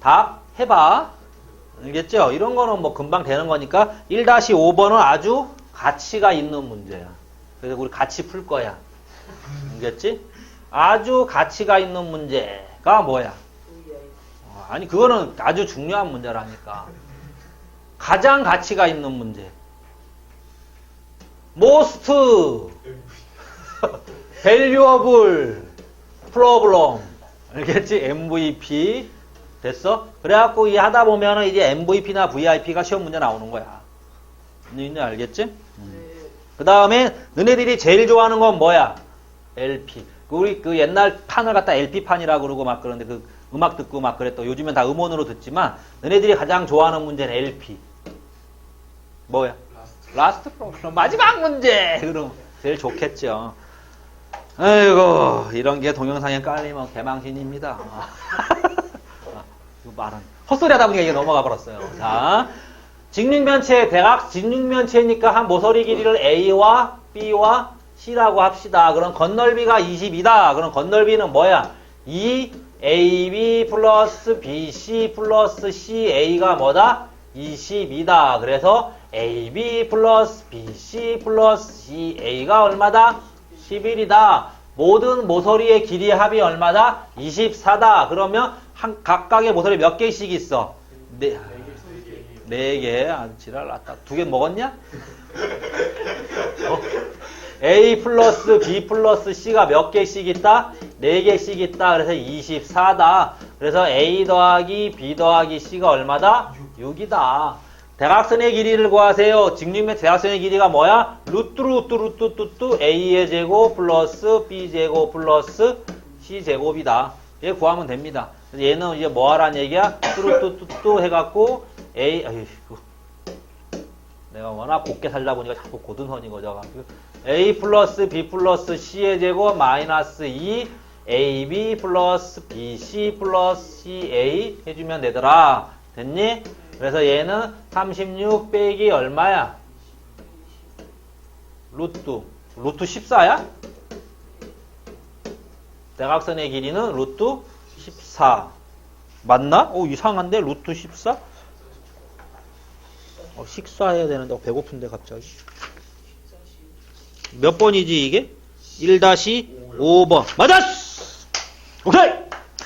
답 해봐. 알겠죠? 이런 거는 뭐 금방 되는 거니까 1-5번은 아주 가치가 있는 문제야. 그래서 우리 같이 풀 거야. 알겠지? 아주 가치가 있는 문제가 뭐야? 어, 아니 그거는 아주 중요한 문제라니까. 가장 가치가 있는 문제. most valuable problem. 알겠지? MVP. 됐어? 그래갖고 이 하다 보면은 이제 MVP나 VIP가 시험 문제 나오는 거야. 너희들 알겠지? 그 다음에 너네들이 제일 좋아하는 건 뭐야? LP. 그 우리 그 옛날 판을 갖다 LP판이라고 그러고 막 그러는데 그 음악 듣고 막 그랬더. 요즘엔 다 음원으로 듣지만 너네들이 가장 좋아하는 문제는 LP. 뭐야? 라스트 프로그램. 마지막 문제! 그럼 제일 좋겠죠. 아이고, 이런 게 동영상에 깔리면 개망신입니다. 이 말은 헛소리 하다 보니까 이게 넘어가 버렸어요. 자, 직육면체, 대각 직육면체니까 한 모서리 길이를 A와 B와 C라고 합시다. 그럼 건널비가 20이다. 그럼 건널비는 뭐야? 2AB 플러스 BC 플러스 CA가 뭐다? 20이다. 그래서 AB 플러스 BC 플러스 CA가 얼마다? 11이다. 모든 모서리의 길이의 합이 얼마다? 24다. 그러면 한 각각의 모서리 몇 개씩 있어? 네, 네 개. 아, 지랄 났다. 두개 먹었냐? 어? A 플러스 B 플러스 C가 몇 개씩 있다? 네 개씩 있다. 그래서 24다. 그래서 A 더하기 B 더하기 C가 얼마다? 6이다. 대각선의 길이를 구하세요. 직육면 대각선의 길이가 뭐야? 루트 루트 루트 루트 A의 제곱 플러스 B 제곱 플러스 C 제곱이다. 얘 구하면 됩니다. 얘는 이제 뭐 하란 얘기야? 뚜루뚜뚜뚜 해갖고 A 아휴 내가 워낙 곱게 살다 보니까 자꾸 고든선이 거져가지고 A 플러스 B 플러스 C의 제곱 마이너스 2 AB 플러스 BC 플러스 CA 해주면 되더라. 됐니? 그래서 얘는 36 빼기 얼마야? 루트. 루트 14야? 대각선의 길이는 루트 14. 맞나? 오, 이상한데? 루트 14? 어, 식사해야 되는데, 어, 배고픈데, 갑자기. 몇 번이지, 이게? 1-5번. 맞았어! 오케이!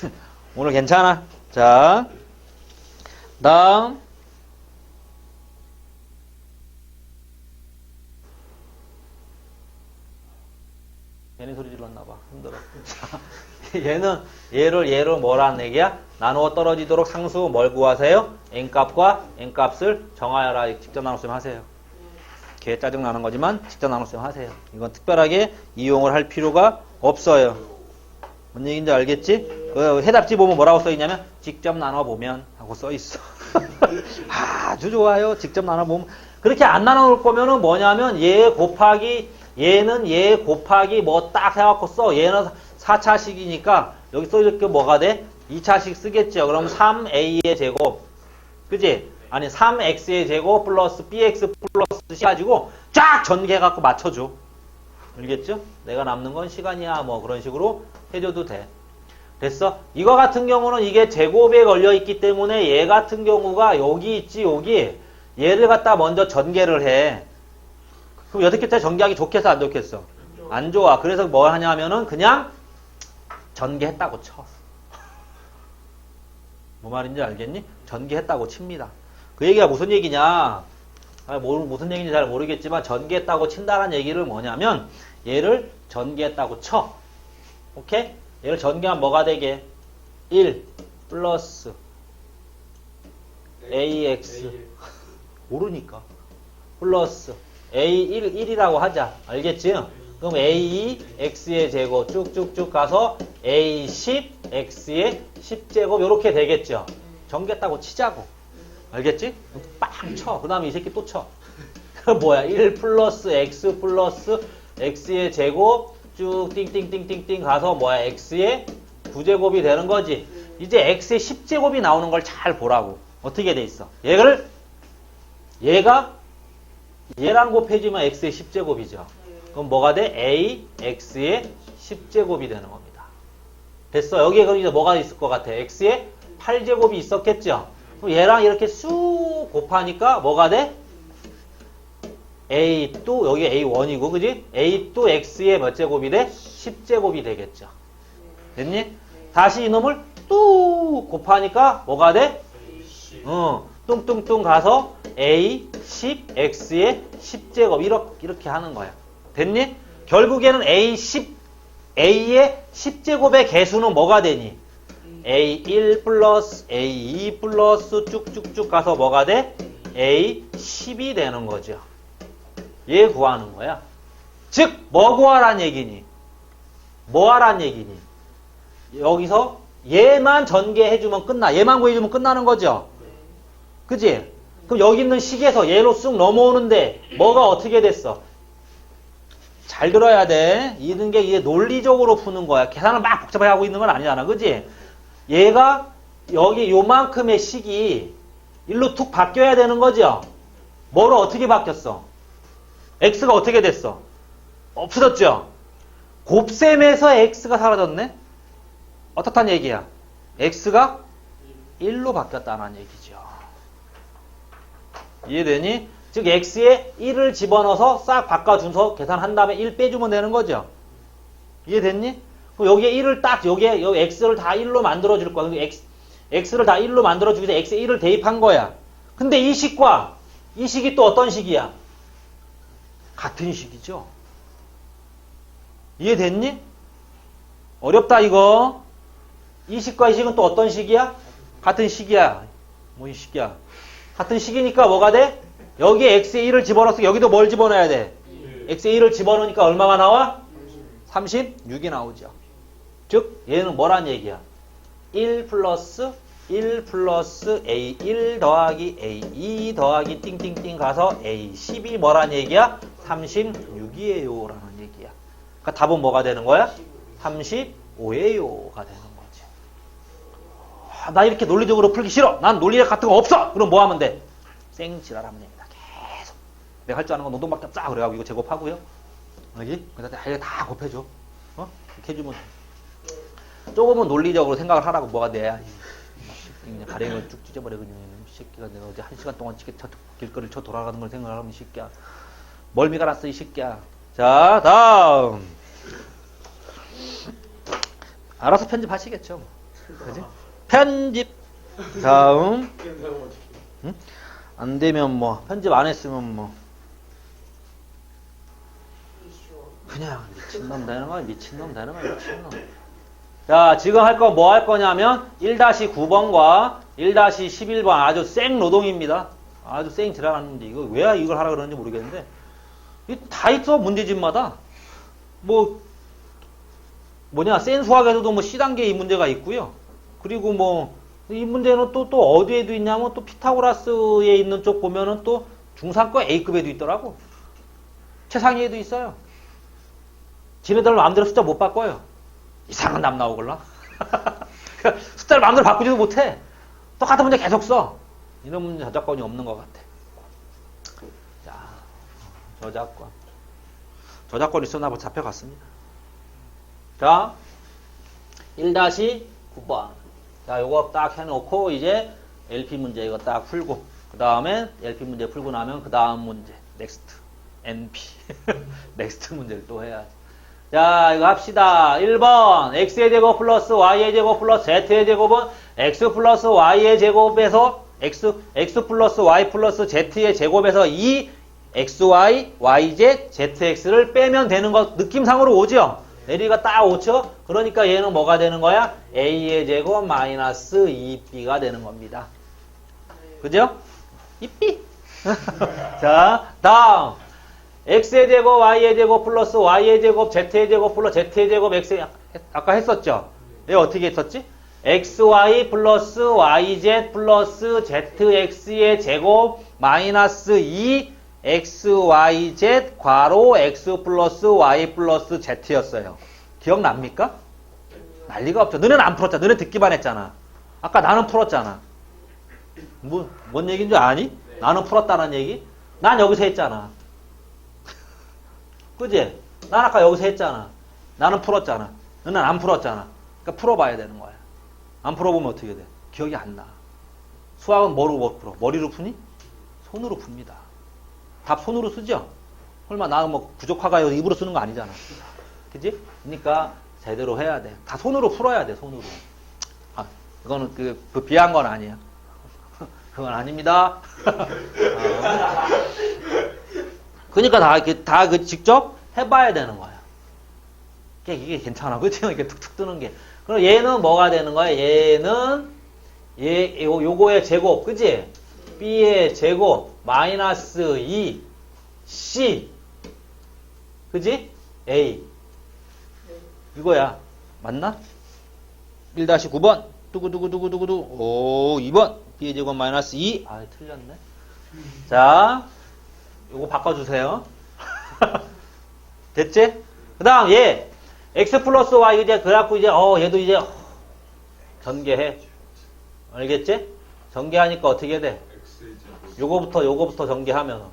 오늘 괜찮아. 자. 다음. 얘네 소리 질렀나봐. 힘들어. 자, 얘는 얘를 얘를 뭐라는 얘기야? 나누어 떨어지도록 상수 뭘 구하세요? n값과 n값을 정하여라. 직접 나눗셈 하세요. 개 짜증 나는 거지만 직접 나눗셈 하세요. 이건 특별하게 이용을 할 필요가 없어요. 뭔 얘기인지 알겠지? 그 해답지 보면 뭐라고 써 있냐면 직접 나눠 보면 하고 써 있어. 아주 좋아요. 직접 나눠 보면 그렇게 안 나눠 놓을 거면은 뭐냐면 얘 곱하기 얘는 얘 곱하기 뭐 딱 해갖고 써. 얘는 4차식이니까 여기 써있을 게 뭐가 돼? 2차식 쓰겠죠. 그럼 3a의 제곱. 그지? 아니 3x의 제곱 플러스 bx 플러스 c 가지고 쫙 전개해갖고 맞춰줘. 알겠죠? 내가 남는 건 시간이야. 뭐 그런 식으로 해줘도 돼. 됐어? 이거 같은 경우는 이게 제곱에 걸려 있기 때문에 얘 같은 경우가 여기 있지 여기 얘를 갖다 먼저 전개를 해. 그럼 여덟 개째 전개하기 좋겠어 안 좋겠어? 안 좋아. 그래서 뭘 하냐면은 그냥 전개했다고 쳐. 뭐 말인지 알겠니? 전개했다고 칩니다. 그 얘기가 무슨 얘기냐? 아, 뭐, 무슨 얘기인지 잘 모르겠지만 전개했다고 친다는 얘기를 뭐냐면 얘를 전개했다고 쳐. 오케이? 얘를 전개하면 뭐가 되게? 1 플러스 ax 모르니까 플러스 a1 1이라고 하자. 알겠지? 그럼 a2 x의 제곱 쭉쭉쭉 가서 a10 x의 10제곱 이렇게 되겠죠. 전개했다고 치자고. 알겠지? 빵 쳐. 그 다음에 이 새끼 또 쳐. 뭐야? 1 플러스 x 플러스 x의 제곱 쭉 띵띵띵띵띵 가서 뭐야? x의 9제곱이 되는 거지. 이제 x의 10제곱이 나오는 걸 잘 보라고. 어떻게 돼 있어? 얘를 얘가 얘랑 곱해지면 x의 10제곱이죠. 그럼 뭐가 돼? a x의 10제곱이 되는 겁니다. 됐어. 여기에 그럼 이제 뭐가 있을 것 같아? x의 8제곱이 있었겠죠? 그럼 얘랑 이렇게 쑥 곱하니까 뭐가 돼? A 또 여기 a1이고 그지? a 또 x의 몇 제곱이 돼? 10제곱이 되겠죠. 됐니? 다시 이놈을 또 곱하니까 뭐가 돼? 어, 뚱뚱뚱 가서 a 10 x의 10제곱 이렇게, 이렇게 하는 거야. 됐니? 결국에는 a 10 a의 10제곱의 개수는 뭐가 되니? a1 플러스 a2 플러스 쭉쭉쭉 가서 뭐가 돼? a10이 되는 거죠. 얘 구하는 거야. 즉, 뭐 구하란 얘기니? 뭐 하란 얘기니? 여기서 얘만 전개해주면 끝나. 얘만 구해주면 끝나는 거죠. 그지? 그럼 여기 있는 식에서 얘로 쑥 넘어오는데 뭐가 어떻게 됐어? 잘 들어야 돼. 이런 게 이게 논리적으로 푸는 거야. 계산을 막 복잡하게 하고 있는 건 아니잖아. 그지? 얘가 여기 요만큼의 식이 일로 툭 바뀌어야 되는 거죠? 뭐로 어떻게 바뀌었어? X가 어떻게 됐어? 없어졌죠? 곱셈에서 x가 사라졌네? 어떻단 얘기야? x가 1로 바뀌었다는 얘기죠. 이해되니? 즉 x에 1을 집어넣어서 싹 바꿔준서 계산한 다음에 1 빼주면 되는 거죠. 이해됐니? 그럼 여기에 1을 딱 여기에 여기 x를 다 1로 만들어 줄 거야. x x를 다 1로 만들어 주기 위해서 x에 1을 대입한 거야. 근데 이 식과 이 식이 또 어떤 식이야? 같은 식이죠. 이해됐니? 어렵다 이거. 이 식과 이 식은 또 어떤 식이야? 같은 식이야. 뭐이 식이야. 같은 식이니까 뭐가 돼? 여기에 x에 1을 집어넣어서 여기도 뭘 집어넣어야 돼? x에 1을 집어넣으니까 얼마가 나와? 36이 나오죠. 즉 얘는 뭐란 얘기야? 1 플러스 1 플러스 a1 더하기 a2 더하기 띵띵띵 가서 a10이 뭐란 얘기야? 36이에요 라는 얘기야. 그러니까 답은 뭐가 되는 거야? 35예요가 되는 거지. 아, 나 이렇게 논리적으로 풀기 싫어. 난 논리력 같은 거 없어. 그럼 뭐 하면 돼? 생지랄하면 됩니다. 계속. 내가 할 줄 아는 건 노동밖에 없다. 그래가지고 이거 제곱하고요. 여기 그다음에 다, 곱해줘. 어? 이렇게 해주면 돼. 조금은 논리적으로 생각을 하라고 뭐가 돼야 그냥 가랭이를 쭉 찢어버려 그냥 이 새끼가 내가 어제 한 시간 동안 찌개 쳐, 길거리를 쳐 돌아가는 걸 생각하면 이 새끼야. 멀미가 났어 이 새끼야. 자 다음. 알아서 편집하시겠죠. 뭐. 그지? 편집. 다음. 응? 안 되면 뭐 편집 안 했으면 뭐. 그냥 미친놈 되는 거야 미친놈 되는 거야 미친놈 자 지금 할 거 뭐 할 거냐면 1-9번과 1-11번 아주 생 노동입니다. 아주 생 지랄하는 문제 이거 왜 이걸 하라 그러는지 모르겠는데 이다 있어 문제집마다. 뭐 뭐냐 센 수학에서도 뭐 C단계 이 문제가 있고요. 그리고 뭐 이 문제는 또또 어디에도 있냐면 또 피타고라스에 있는 쪽 보면은 또 중상과 A급에도 있더라고. 최상위에도 있어요. 지네들 마음대로 숫자 못 바꿔요. 이상한 답 나오걸라. 숫자를 마음대로 바꾸지도 못해. 똑같은 문제 계속 써. 이런 문제 저작권이 없는 것 같아. 자, 저작권. 저작권 있었나 보 잡혀갔습니다. 자, 1-9번. 자, 요거 딱 해놓고 이제 LP 문제 이거 딱 풀고 그 다음에 LP 문제 풀고 나면 그 다음 문제 넥스트 NP 넥스트 문제를 또 해야지. 자, 이거 합시다. 1번, x의 제곱 플러스 y의 제곱 플러스 z의 제곱은 x 플러스 y의 제곱에서 x, x 플러스 y 플러스 z의 제곱에서 이 xy, yz, zx를 빼면 되는 거 느낌상으로 오죠? 내리가 딱 오죠? 그러니까 얘는 뭐가 되는 거야? a의 제곱 마이너스 2b가 되는 겁니다. 그죠? 2b. 자, 다음. X의 제곱, y의 제곱 플러스 y의 제곱, z의 제곱 플러스 z의 제곱, x의 아까 했었죠? 얘 어떻게 했었지? xy 플러스 yz 플러스 zx의 제곱 마이너스 2 xyz 괄호 x 플러스 y 플러스 z였어요. 기억납니까? 난리가 없죠. 너는 안 풀었잖아. 너는 듣기만 했잖아. 아까 나는 풀었잖아. 뭐, 뭔 얘기인 줄 아니? 나는 풀었다는 얘기? 난 여기서 했잖아. 그지? 난 아까 여기서 했잖아. 나는 풀었잖아. 너는 안 풀었잖아. 그러니까 풀어봐야 되는 거야. 안 풀어보면 어떻게 돼? 기억이 안 나. 수학은 뭐로 못 풀어? 머리로 푸니? 손으로 풉니다. 답 손으로 쓰죠? 설마 나 뭐 부족화가요 입으로 쓰는 거 아니잖아. 그지? 그러니까 제대로 해야 돼. 다 손으로 풀어야 돼, 손으로. 아, 이거는 그, 그 비한 건 아니야. 그건 아닙니다. 어. 그러니까 다, 이렇게 다그 직접 해봐야 되는 거야. 이게, 이게 괜찮아. 그치? 이렇게 툭툭 뜨는 게. 그럼 얘는 뭐가 되는 거야? 얘는, 얘, 요, 요거의 제곱. 그지? B의 제곱. 마이너스 2. C. 그지? A. 이거야. 맞나? 1-9번. 두구두구두구두구두. 오, 2번. B의 제곱 마이너스 2. 아, 틀렸네. 자, 요거 바꿔주세요. 됐지? 그 다음 얘 x 플러스 y 이제 그래갖고 이제 어 얘도 이제 전개해 알겠지? 전개하니까 어떻게 돼? 요거부터 요거부터 전개하면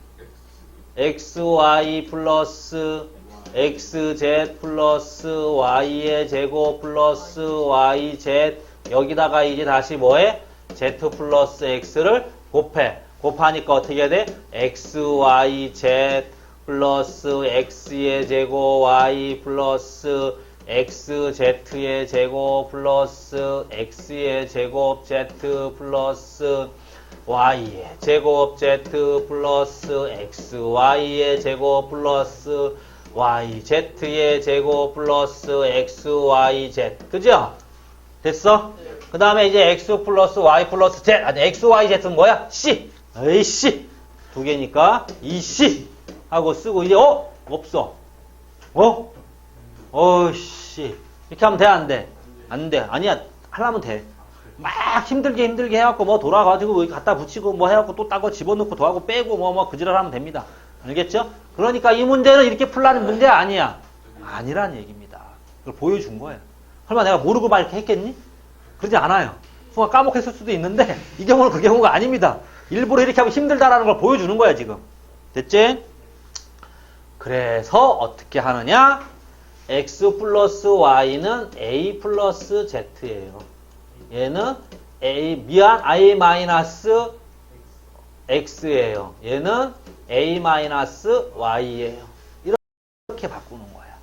xy 플러스 xz 플러스 y의 제곱 플러스 yz 여기다가 이제 다시 뭐해? z 플러스 x를 곱해 곱하니까 어떻게 돼? xyz 플러스 x의 제곱 y 플러스 xz의 제곱 플러스 x의 제곱 z 플러스 y의 제곱 z 플러스 xy의 제곱 플러스 yz의 제곱 플러스 xyz 그죠? 됐어? 그 다음에 이제 x 플러스 y 플러스 z 아니 x, y, z는 뭐야? c 에이 c 두 개니까 이 c 하고 쓰고 이제 어? 없어 어? 어씨 이렇게 하면 돼 안 돼? 안 돼. 아니야 하려면 돼. 막 힘들게 힘들게 해갖고 뭐 돌아가지고 여기 갖다 붙이고 뭐 해갖고 또 따고 집어넣고 더하고 빼고 뭐 뭐 그지랄 하면 됩니다. 알겠죠? 그러니까 이 문제는 이렇게 풀라는 문제 아니야. 아니란 얘기입니다. 그걸 보여준 거예요. 설마 내가 모르고 막 이렇게 했겠니? 그러지 않아요. 순간 까먹었을 수도 있는데 이 경우는 그 경우가 아닙니다. 일부러 이렇게 하면 힘들다라는 걸 보여주는 거야 지금. 됐지? 그래서 어떻게 하느냐? x 플러스 y는 a 플러스 z예요. 얘는 a 미안 i 마이너스 x예요. 얘는 a 마이너스 y예요. 이렇게 바꾸는 거야.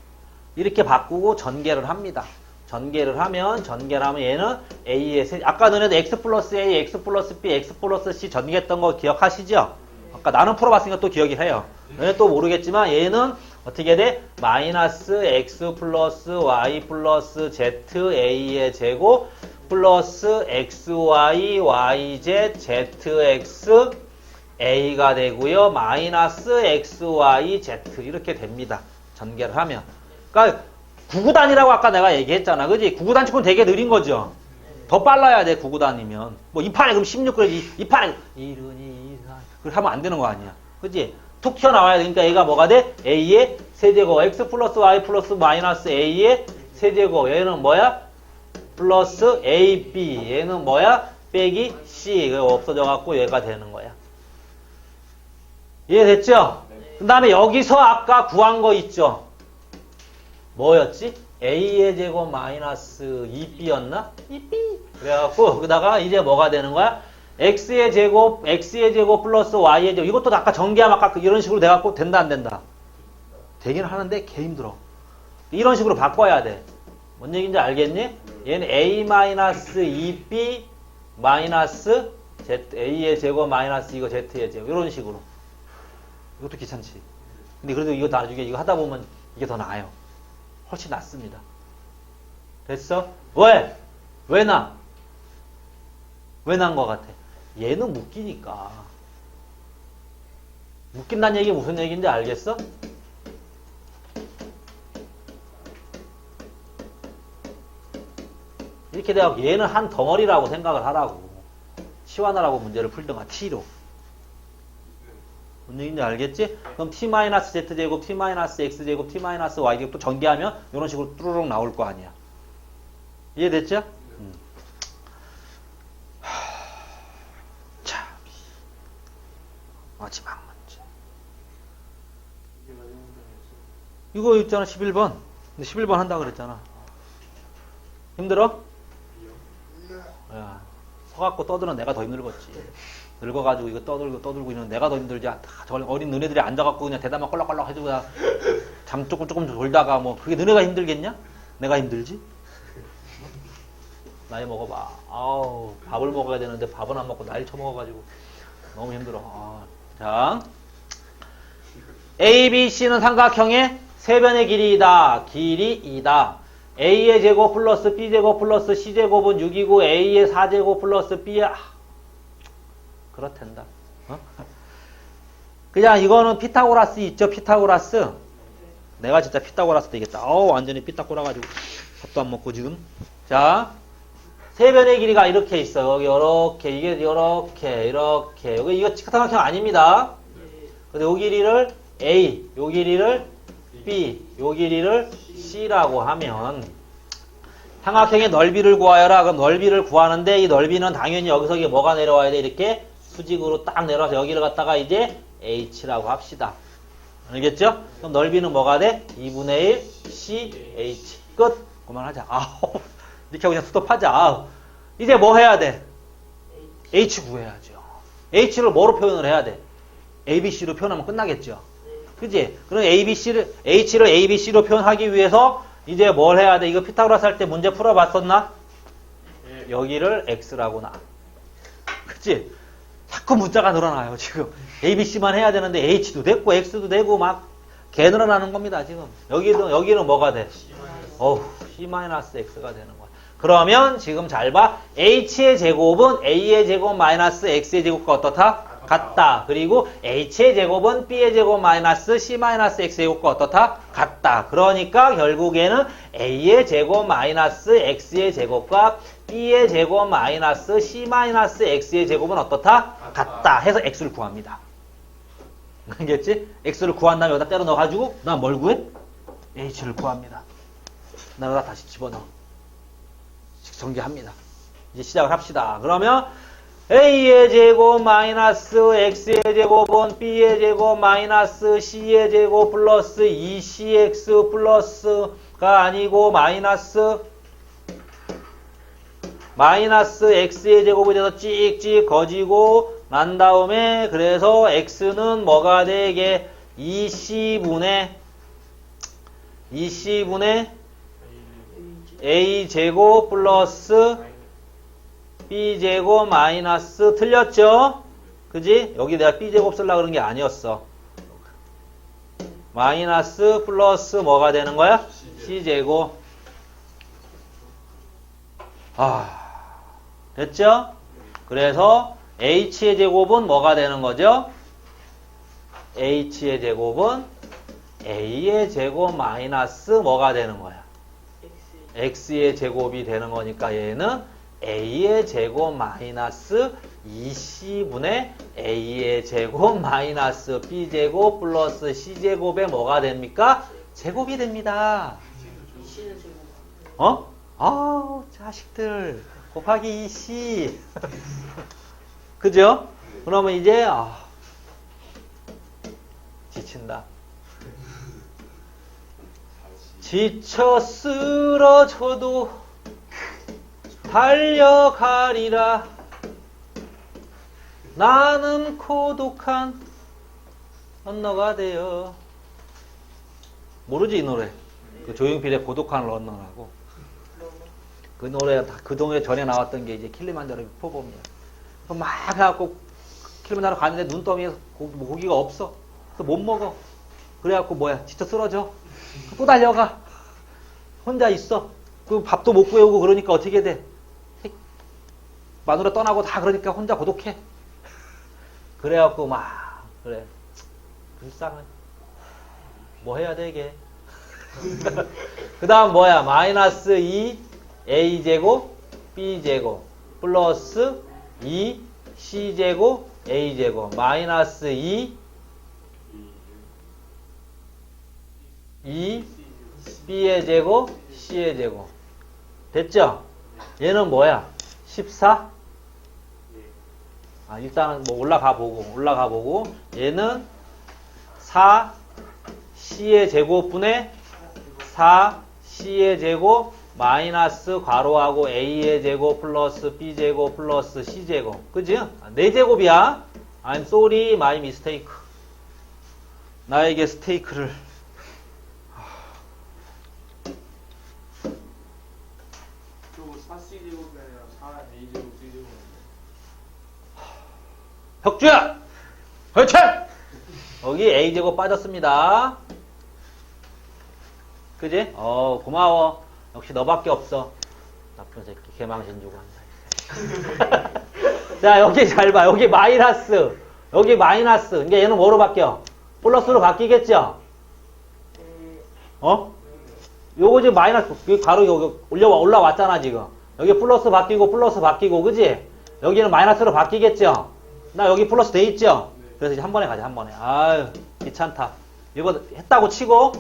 이렇게 바꾸고 전개를 합니다. 전개를 하면 전개를 하면 얘는 a의 세 아까 너네도 x 플러스 a, x 플러스 b, x 플러스 c 전개했던 거 기억하시죠? 아까 나는 풀어봤으니까 또 기억이 해요. 너네 또 모르겠지만 얘는 어떻게 돼? 마이너스 x 플러스 y 플러스 z a의 제곱 플러스 xy yz zx a가 되고요. 마이너스 xy z 이렇게 됩니다. 전개를 하면. 그러니까 구구단이라고 아까 내가 얘기했잖아. 그지? 구구단 치고는 되게 느린 거죠. 더 빨라야 돼, 구구단이면. 뭐, 이 판에 그럼 16 그러지. 이 판에, 이르니, 이사. 그렇게 하면 안 되는 거 아니야. 그지? 툭 튀어나와야 되니까 얘가 뭐가 돼? A의 세제곱. X 플러스 Y 플러스 마이너스 A의 세제곱. 얘는 뭐야? 플러스 AB. 얘는 뭐야? 빼기 C. 이거 없어져갖고 얘가 되는 거야. 이해됐죠? 그 다음에 여기서 아까 구한 거 있죠? 뭐였지? A의 제곱 마이너스 2B였나? 2B. 그래갖고, 거기다가 이제 뭐가 되는 거야? X의 제곱, X의 제곱 플러스 Y의 제곱. 이것도 아까 전개하면 아까 이런 식으로 돼갖고 된다, 안 된다? 되긴 하는데 개 힘들어. 이런 식으로 바꿔야 돼. 뭔 얘기인지 알겠니? 얘는 A 마이너스 2B 마이너스 Z, A의 제곱 마이너스 이거 Z의 제곱. 이런 식으로. 이것도 귀찮지. 근데 그래도 이거 나중에 이거 하다 보면 이게 더 나아요. 훨씬 낫습니다. 됐어? 왜? 왜 나? 왜 난 것 같아? 얘는 묶이니까. 묶인다는 얘기 무슨 얘기인지 알겠어? 이렇게 돼갖고 얘는 한 덩어리라고 생각을 하라고. 치환하라고 문제를 풀던가 T로. 무슨 얘기인지 알겠지? 그럼 t-z제곱, t-x제곱, t-y제곱 또 전개하면 이런 식으로 뚜루룩 나올 거 아니야. 이해됐죠? 음. 하... 자, 마지막 문제. 이거 있잖아, 11번. 근데 11번 한다 그랬잖아. 힘들어? 야, 서갖고 떠드는 내가 더 힘들겠지. 늙어가지고 이거 떠들고 떠들고 있는 내가 더 힘들지. 아, 저 어린 너네들이 앉아갖고 그냥 대답만 껄렁껄렁 해주고 잠 조금 조금 졸다가 뭐 그게 너네가 힘들겠냐? 내가 힘들지? 나이 먹어봐. 아우 밥을 먹어야 되는데 밥은 안 먹고 나이 처먹어가지고 너무 힘들어. 아, 자, A, B, C는 삼각형의 세변의 길이이다. 길이 2다. A의 제곱 플러스 B 제곱 플러스 C 제곱은 6이고 A의 4제곱 플러스 B의 아, 그렇단다. 어? 그냥 이거는 피타고라스 있죠? 피타고라스. 내가 진짜 피타고라스 되겠다. 어우 완전히 피타고라 가지고 밥도 안 먹고 지금. 자, 세변의 길이가 이렇게 있어. 여기 이렇게 이게 이렇게 이렇게 여기 이거 직사각형 아닙니다. 근데 요 길이를 A, 요 길이를 B, 요 길이를 C라고 하면 삼각형의 넓이를 구하여라. 그럼 넓이를 구하는데 이 넓이는 당연히 여기서 이게 뭐가 내려와야 돼? 이렇게 수직으로 딱 내려와서 여기를 갖다가 이제 H라고 합시다. 알겠죠? 그럼 넓이는 뭐가 돼? 2분의 1 CH. 끝. 그만하자. 아우. 이렇게 하고 그냥 스톱하자. 아우. 이제 뭐 해야 돼? H 구해야죠. H를 뭐로 표현을 해야 돼? ABC로 표현하면 끝나겠죠. 그지? 그럼 ABC를, H를 ABC로 표현하기 위해서 이제 뭘 해야 돼? 이거 피타고라스 할 때 문제 풀어봤었나? 여기를 X라고 나. 그치? 자꾸 문자가 늘어나요, 지금. ABC만 해야 되는데 H도 됐고 X도 되고 막 개 늘어나는 겁니다, 지금. 여기도, 여기는 뭐가 돼? 어우, C-X가 되는 거야. 그러면 지금 잘 봐. H의 제곱은 A의 제곱 마이너스 X의 제곱과 어떻다? 같다. 그리고 H의 제곱은 B의 제곱 마이너스 C 마이너스 X의 제곱과 어떻다? 같다. 그러니까 결국에는 A의 제곱 마이너스 X의 제곱과 B의 제곱 마이너스 C 마이너스 X의 제곱은 어떻다? 같다. 해서 X를 구합니다. 알겠지? X를 구한 다음에 여기다 때려 넣어가지고 난 뭘 구해? H를 구합니다. 여기다 다시 집어넣어. 전개합니다. 이제 시작을 합시다. 그러면 A의 제곱 마이너스 X의 제곱은 B의 제곱 마이너스 C의 제곱 플러스 2CX 플러스가 아니고 마이너스 마이너스 X의 제곱이 돼서 찍찍 거지고 난 다음에 그래서 X는 뭐가 되게 2C분의 2C분의 A 제곱 플러스 B 제곱 마이너스 틀렸죠? 그지? 여기 내가 B 제곱 쓰려고 그런 게 아니었어. 마이너스 플러스 뭐가 되는 거야? C 제곱. 아, 됐죠? 그래서 H의 제곱은 뭐가 되는 거죠? H의 제곱은 A의 제곱 마이너스 뭐가 되는 거야? x의 제곱이 되는 거니까 얘는 a의 제곱 마이너스 2c분의 a의 제곱 마이너스 b제곱 플러스 c제곱에 뭐가 됩니까? 제곱이 됩니다. 어? 아우 자식들 곱하기 2c 그죠? 그러면 이제 아, 지친다. 지쳐 쓰러져도 달려가리라. 나는 고독한 언너가 되어. 모르지 이 노래. 그 조용필의 고독한 런너라고. 그 노래 다- 그 동네 전에 나왔던 게 이제 킬리만자로. 그럼 막 해갖고 킬리만자로 가는데 눈더미에 고, 뭐 고기가 없어. 그래서 못 먹어. 그래갖고 뭐야 지쳐 쓰러져. 또 달려가. 혼자 있어. 그 밥도 못 구해오고 그러니까 어떻게 돼? 마누라 떠나고 다 그러니까 혼자 고독해. 그래갖고 막 그래. 불쌍해. 뭐 해야 되게. 그 다음 뭐야? 마이너스 2 a제곱 b제곱 플러스 2 c제곱 a제곱 마이너스 2 2 b의 제곱 c의 제곱 됐죠? 얘는 뭐야? 14? 아, 일단은 뭐 올라가 보고 올라가 보고 얘는 4 c의 제곱분의 4 c의 제곱 마이너스 괄호하고 a의 제곱 플러스 b 제곱 플러스 c 제곱 그지? 네 제곱이야. I'm sorry, my mistake. 나에게 스테이크를 저거 4C제곱이 아니라 4A제곱 C제곱 혁주야! 그렇지! 여기 a 제곱 빠졌습니다. 그지? 어 고마워. 역시 너밖에 없어. 나쁜 새끼 개망신 주고 한다. 자 여기 잘 봐. 여기 마이너스. 여기 마이너스. 그러니까 얘는 뭐로 바뀌어? 플러스로 바뀌겠죠? 어? 요거 지금 마이너스 여기 가로 여기 올려 올라왔잖아 지금. 여기 플러스 바뀌고 플러스 바뀌고 그지? 여기는 마이너스로 바뀌겠죠? 나 여기 플러스 돼 있죠? 그래서 이제 한 번에 가자 한 번에. 아유 귀찮다. 이거 했다고 치고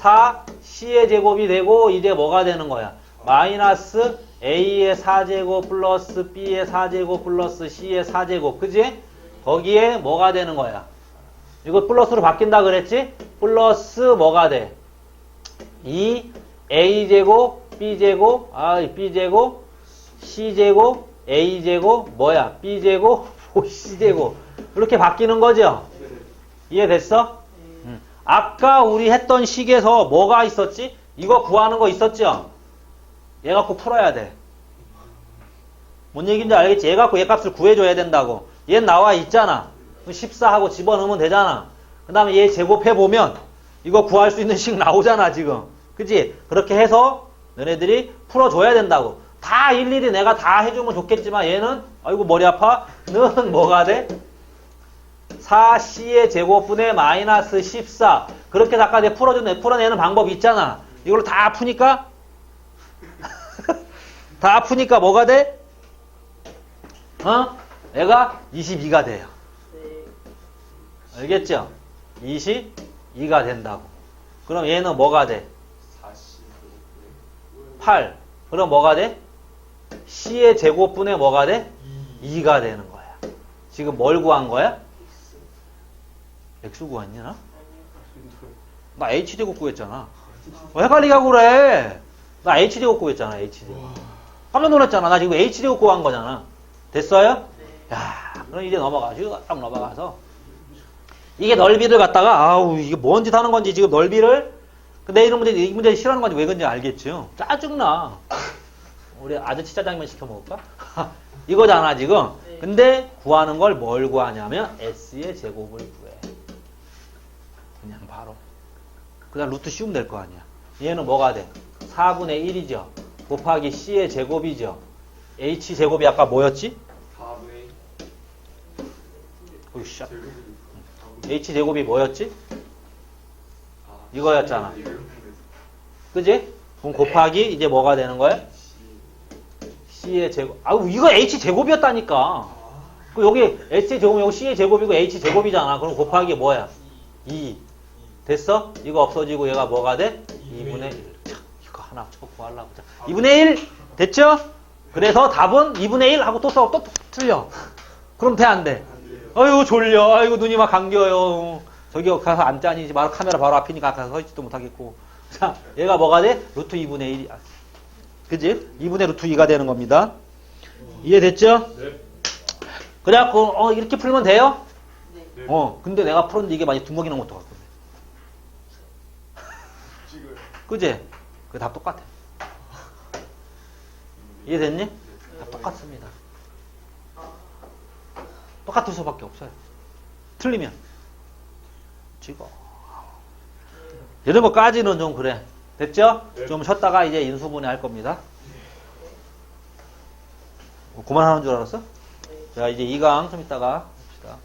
4 C의 제곱이 되고 이제 뭐가 되는 거야? 마이너스 A의 4제곱 플러스 B의 4제곱 플러스 C의 4제곱 그지? 거기에 뭐가 되는 거야? 이거 플러스로 바뀐다 그랬지? 플러스 뭐가 돼? 2 A제곱 B제곱 아 B제곱 C제곱 A제곱 뭐야 B제곱 C제곱 이렇게 바뀌는 거죠? 이해됐어? 음. 아까 우리 했던 식에서 뭐가 있었지? 이거 구하는 거 있었죠? 얘 갖고 풀어야 돼. 뭔 얘기인지 알겠지? 얘 갖고 얘 값을 구해줘야 된다고. 얘 나와 있잖아. 14하고 집어넣으면 되잖아. 그 다음에 얘 제곱해보면 이거 구할 수 있는 식 나오잖아, 지금. 그지? 그렇게 해서 너네들이 풀어줘야 된다고. 다 일일이 내가 다 해주면 좋겠지만 얘는, 아이고, 머리 아파. 는 뭐가 돼? 4C의 제곱분의 마이너스 14. 그렇게 아까 내 풀어준, 풀어내는 방법이 있잖아. 이걸로 다 푸니까? 다 푸니까 뭐가 돼? 어? 얘가 22가 돼요. 네. 알겠죠? 22가 된다고. 그럼 얘는 뭐가 돼? 4C 8. 그럼 뭐가 돼? C의 제곱분의 뭐가 돼? 2가 되는 거야. 지금 뭘 구한 거야? X 구했냐, 나? 나 H제곱 구했잖아. 왜 헷갈리게 하고 그래? 나 H제곱 구했잖아, H제곱. 깜짝 놀랐잖아. 나 지금 H제곱 구한 거잖아. 됐어요? 야, 그럼 이제 넘어가. 쭉 넘어가서. 이게 넓이를 갖다가, 아우, 이게 뭔 짓 하는 건지, 지금 넓이를. 내 이런 문제, 이 문제 싫어하는 건지 왜 그런지 알겠죠? 짜증나. 우리 아저씨 짜장면 시켜 먹을까? 이거잖아, 지금. 네. 근데 구하는 걸 뭘 구하냐면, S의 제곱을 구해. 그냥 바로. 그 다음 루트 씌우면 될 거 아니야. 얘는 뭐가 돼? 4분의 1이죠. 곱하기 C의 제곱이죠. H 제곱이 아까 뭐였지? 4분의 어이, 씨. 제곱 H 제곱이 뭐였지? 아, 이거였잖아. 그지? 그럼 곱하기 이제 뭐가 되는 거야? C의 제곱. 아우, 이거 H 제곱이었다니까. 그 여기 H 제곱, 여기 C의 제곱이고 H 제곱이잖아. 그럼 곱하기 뭐야? 2. 됐어? 이거 없어지고 얘가 뭐가 돼? 2분의 1. 참, 이거 하나 쳐 구하려고. 자, 2분의 1. 됐죠? 그래서 답은 2분의 1 하고 또 써. 또 틀려. 그럼 돼, 안 돼? 아유, 졸려. 아이고, 눈이 막 감겨요. 저기 가서 앉자 아니지. 바로 카메라 바로 앞이니까 가서 서 있지도 못하겠고. 자, 얘가 뭐가 돼? 루트 2분의 1이. 그지? 2분의 루트 2가 되는 겁니다. 이해됐죠? 네. 그래갖고, 어, 이렇게 풀면 돼요? 네. 네. 어, 근데 내가 풀었는데 이게 만약 두먹이 넘은 것도 같거든. 지금 그지? 그답 똑같아. 이해됐니? 답 똑같습니다. 똑같을 수밖에 없어요. 틀리면. 찍어. 이런 거까지는 좀 그래. 됐죠? 네. 좀 쉬었다가 이제 인수분해 할 겁니다. 어, 그만하는 줄 알았어? 네. 자, 이제 2강 좀 이따가 봅시다.